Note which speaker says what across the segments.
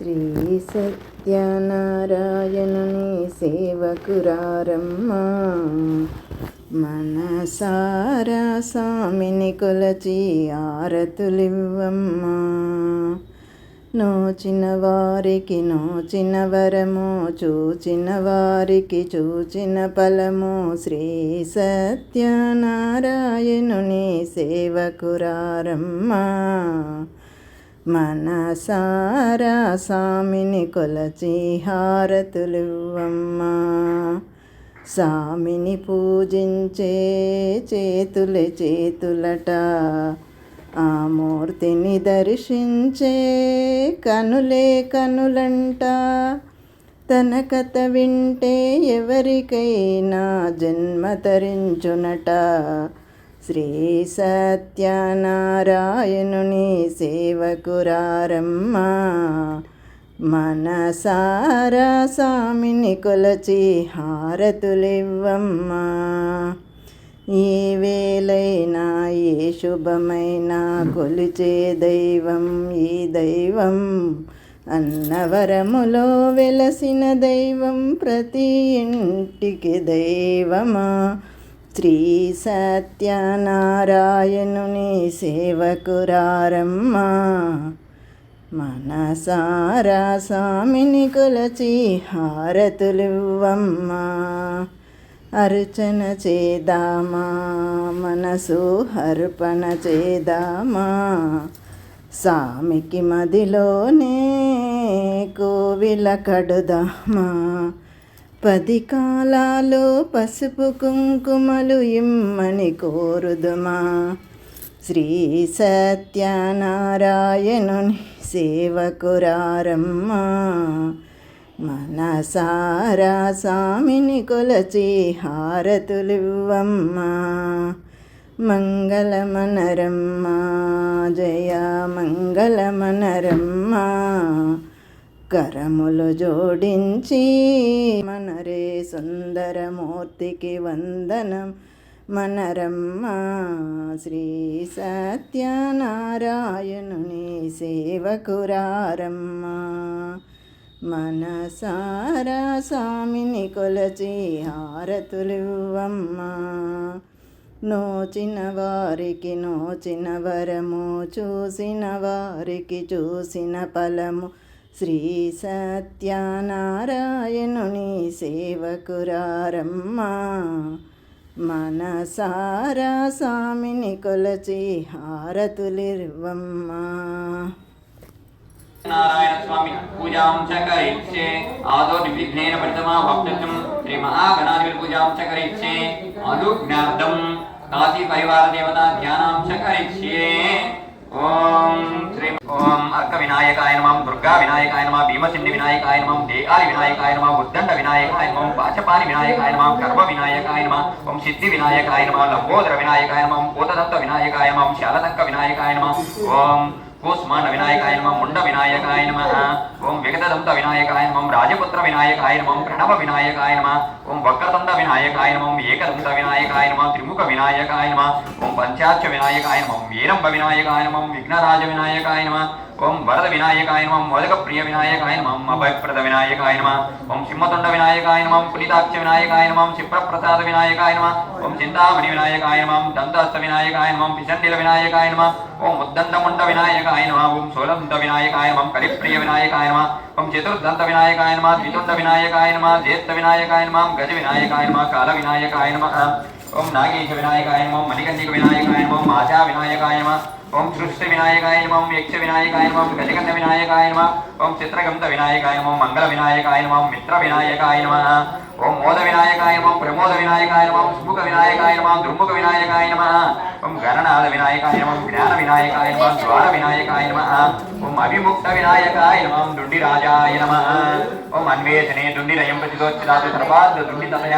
Speaker 1: శ్రీ సత్యనారాయణుని సేవకురారమ్మా. మనసారా స్వామిని కొలచి ఆరతులివ్వమ్మా. నోచిన వారికి నోచిన వరము చూచిన వారికి చూచిన ఫలము. శ్రీ సత్యనారాయణుని సేవకురారమ్మా. మనసారా స్వామిని కొలచి హారతులివ్వమ్మా. స్వామిని పూజించే చేతులే చేతులట. ఆ మూర్తిని దర్శించే కనులే కనులంట. తన కథ వింటే ఎవరికైనా జన్మ తరించునట శ్రీ సత్యనారాయణుని సేవకురారమ్మ మనసారా స్వామిని కొలచి హారతులివ్వమ్మా. ఏ వేలైనా ఏ శుభమైనా కొలిచే దైవం ఈ దైవం అన్నవరములో వెలసిన దైవం ప్రతి ఇంటికి దైవమా? శ్రీ సత్యనారాయణుని సేవకురారమ్మా. మనసారా స్వామిని కొలచి హారతులివ్వమ్మా. అర్చన చేదామా మనసు అర్పణ చేదామా స్వామికి మదిలోనే కోవిల కడుదామా. పది కాలాలు పసుపు కుంకుమలు ఇమ్మని కోరుదుమా. శ్రీ సత్యనారాయణుని సేవకురారమ్మా. మనసారా స్వామిని కొలచి హారతులివ్వమ్మా. మంగళమనరమ్మ జయ మంగళమనరమ్మ. కరములు జోడించి మనరే సుందరమూర్తికి వందనం. మనరమ్మ శ్రీ సత్యనారాయణుని సేవకురారమ్మ. మనసారా స్వామిని కొలచి హారతులివ్వమ్మా. నోచిన వారికి నోచిన వరము చూసిన వారికి చూసిన ఫలము. శ్రీ సత్యనారాయణుని సేవకురారమ్మా. మనసారా స్వామిని కొలచి హారతులివ్వమ్మా.
Speaker 2: నారాయణ స్వామి పూజాం చ కరిష్యే ఆదో నిర్విఘ్నేన పరితమా భక్తుం శ్రీ మహాగణాధిపతి పూజాం చ కరిష్యే అనుజ్ఞార్థం కాశీ పరివార దేవతా ధ్యానం చ కరిష్యే ఓం శ్రీ ఓం అక్క వినాయకాయ నమం దుర్గా వినాయకాయ నమ భీమసిండి వినాయకాయ నమం దేగాలి వినాయకాయ నమ ఉద్దండ వినాయకాయ నమం పాచపాని వినాయకాయ నమం గర్భ వినాయకాయ నమ ఓం సిద్ధి వినాయకాయ నమ లంబోదర వినాయకాయ నమం పూతదత్త వినాయకాయ నమం శాలదంక వినాయకాయ నమ ఓం కూస్మాన వినాయకాయ నమః ముండ వినాయకాయ నమః. ఓం విగతదంత వినాయకాయ నమః రాజపుత్ర వినాయకాయ నమః ప్రణవ వినాయకాయ నమః ఓం వక్రదంత వినాయకాయ నమః ఏకదంత వినాయకాయ నమః త్రిముఖ వినాయకాయ నమః ఓం పంచాక్ష వినాయకాయ నమః వీరంబ వినాయకాయ నమః విఘ్నరాజ వినాయకాయ నమః. ఓం వరద వినాయకాయ నమః మోదక ప్రియ వినాయకాయ నమః అభయప్రద వినాయకాయ నమః ఓం సింహతుండ వినాయకాయ నమః పులితాక్ష వినాయకాయ నమః క్షిప్రప్రసాద వినాయకాయ నమః ఓం చింతామణి వినాయకాయ నమః దంతస్థ వినాయకాయ నమః పిచండిల వినాయకాయ నమః ఓం ఉద్దండముండ వినాయకాయ నమః ఓం సోలంత వినాయకాయ నమః కలిప్రియ వినాయకాయ నమః ఓం చతుర్దంత వినాయకాయ నమః ద్వితుండ వినాయకాయ నమః జ్యేష్ఠ వినాయకాయ నమః గజ వినాయకాయ నమః కాల వినాయకాయ నమః ఓం నాగేశ వినాయకాయ నమః మణికంఠిక వినాయకాయ నమః మాచా వినాయకాయ నమః ఓం సృష్టి వినాయకాయ నమః యక్ష వినాయకాయ నమః గజకంఠ వినాయకాయ నమ ఓం చిత్రగంధ వినాయకాయ నమ మంగళ వినాయకాయ నమ మిత్ర వినాయకాయ నమ ఓం మోద వినాయకాయ నమ ప్రమోద వినాయకాయ నమః సుముఖ వినాయకాయ నమ దుర్ముఖ వినాయకాయ నమ ఓం గణనాథ వినాయకాయ నమ జ్ఞాన వినాయకాయ నమ ద్వార వినాయకాయ నమ ఓం అవిముక్త వినాయకాయ నమః దుండి రాజాయ నమ ఓం అన్వేషణే దుండి నయం ప్రతిదోచ్చిదాతు సర్వాద్ దుండి తమయ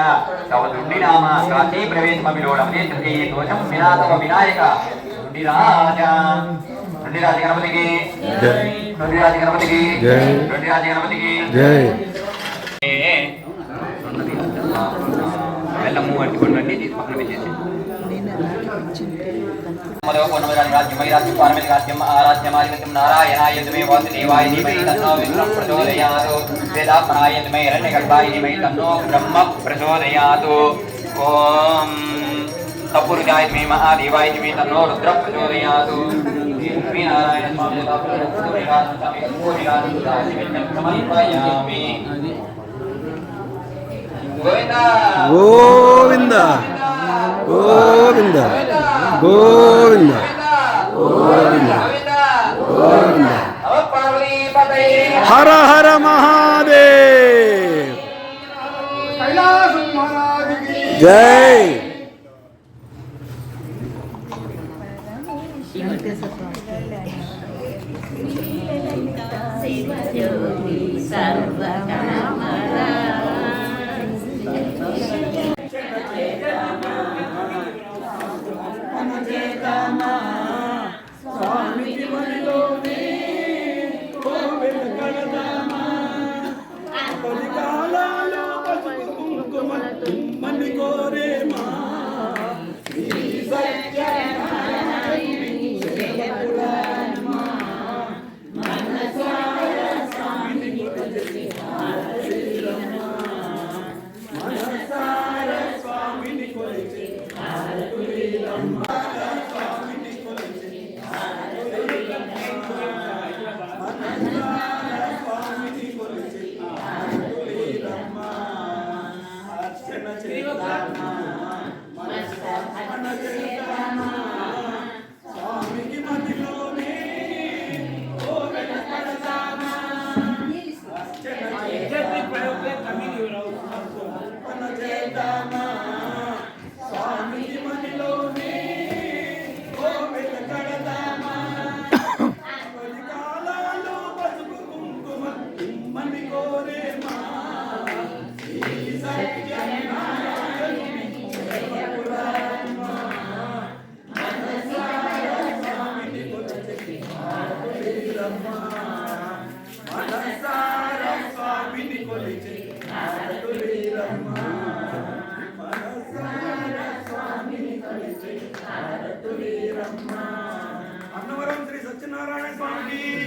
Speaker 2: తవ దుండి నామ కాశీ ప్రవేశమభిలోడమే తృతీయ దోషం వినాతవ వినాయక దుండి రాజా దుండి రాజ గణపతికి
Speaker 3: జై
Speaker 2: దుండి రాజ గణపతికి
Speaker 3: జై.
Speaker 2: దుండి రాజ గణపతికి
Speaker 3: జై
Speaker 2: వెళ్ళము అట్టుకోండి తీసి పక్కన పెట్టేసి
Speaker 1: నేను అలాగే కొంచెం కనపడుతుంది
Speaker 2: మరో పూర్ణమరాజు రాజ్యం వైరాజ్యం పారమిత రాజ్యం ఆరాధ్యమాధిపత్యం నారాయణాయ మే వాసుదేవాయ ధీమహి తన్నో విష్ణు ప్రచోదయాతు వేదాత్మనాయ మే హిరణ్యగర్భాయ ధీమహి తన్నో బ్రహ్మ ప్రచోదయాతు ఓం प्रचोदयातु गोविंद गोविंद
Speaker 3: गोविंद गोविंद गोविंद हर हर महादेव जय మహాదేవ్
Speaker 4: Amen.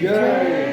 Speaker 3: Yeah.